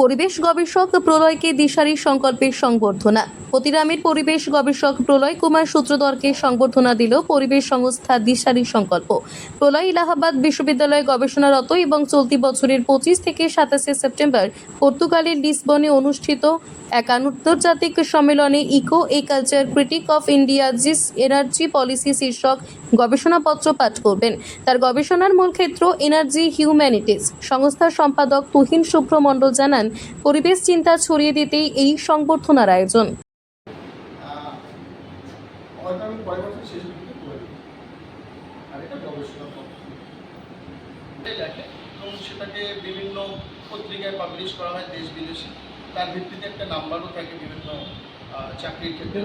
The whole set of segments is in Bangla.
পরিবেশ গবেষক প্রলয়কে দিশারি সংকল্পের সংবর্ধনা। প্রতিরামের পরিবেশ গবেষক প্রলয় কুমার সূত্রধরকে সংবর্ধনা দিল পরিবেশ সংস্থা দিশারি সংকল্প। প্রলয় ইলাহাবাদ বিশ্ববিদ্যালয়ে গবেষণারত এবং চলতি বছরের পঁচিশ থেকে সাতাশে সেপ্টেম্বর পর্তুগালের লিসবনে অনুষ্ঠিত এক আন্তর্জাতিক সম্মেলনে eco a culture critique of India's energy policy শীর্ষক গবেষণাপত্র পাঠ করবেন। তার গবেষণার মূল ক্ষেত্র এনার্জি হিউম্যানিটিস। সংস্থার সম্পাদক তুহিন শুভ্র মণ্ডল জানান পরিবেশ চিন্তা ছড়িয়ে দিতেই এই সংবর্ধনার আয়োজন। সেটাকে বিভিন্ন পত্রিকায় পাবলিশ করা হয় দেশ বিদেশে তার ভিত্তিতে একটা নাম্বারও থাকে বিভিন্ন চাকরির ক্ষেত্রে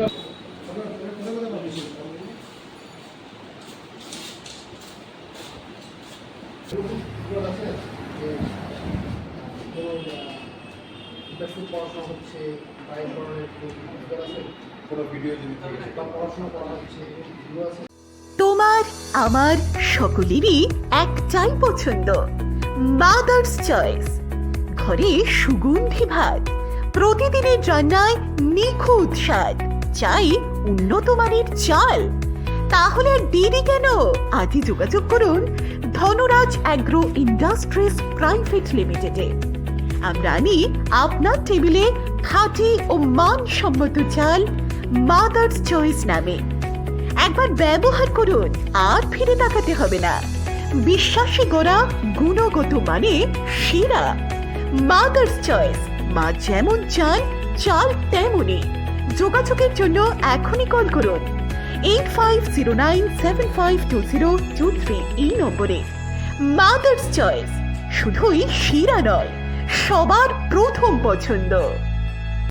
পড়াশোনা হচ্ছে বা এই ধরনের কোনো ভিডিও আছে? কোনো ভিডিও যদি বা পড়াশোনা করা হচ্ছে ভিডিও আছে? তোমার আমার সকলেরই একটাই পছন্দ। মাদার্স চয়েস ঘরে সুগন্ধি ভাত। প্রতিদিনের রান্নায় নিখুঁত স্বাদ। চাই উন্নত মানের চাল। তাহলে দেরি কেন? আজই যোগাযোগ করুন ধনরাজ অ্যাগ্রো ইন্ডাস্ট্রিজ প্রাইভেট লিমিটেডে। আমরা আনি আপনার টেবিলে খাঁটি ও মানসম্মত চাল মাদার্স চয়েস নামে। একবার ব্যবহার করুন, আর ফিরে তাকাতে হবে না। বিশ্বাসী গোড়া গুণগত মানে সেরা। মাদার্স চয়েস মা যেমন চান, চাল তেমনই। যোগাযোগের জন্য এখনই কল করুন। Eight five zero nine seven five two zero two three এই নম্বরে। মাদার্স চয়েস শুধুই শিরা নয়। সবার প্রথম পছন্দ।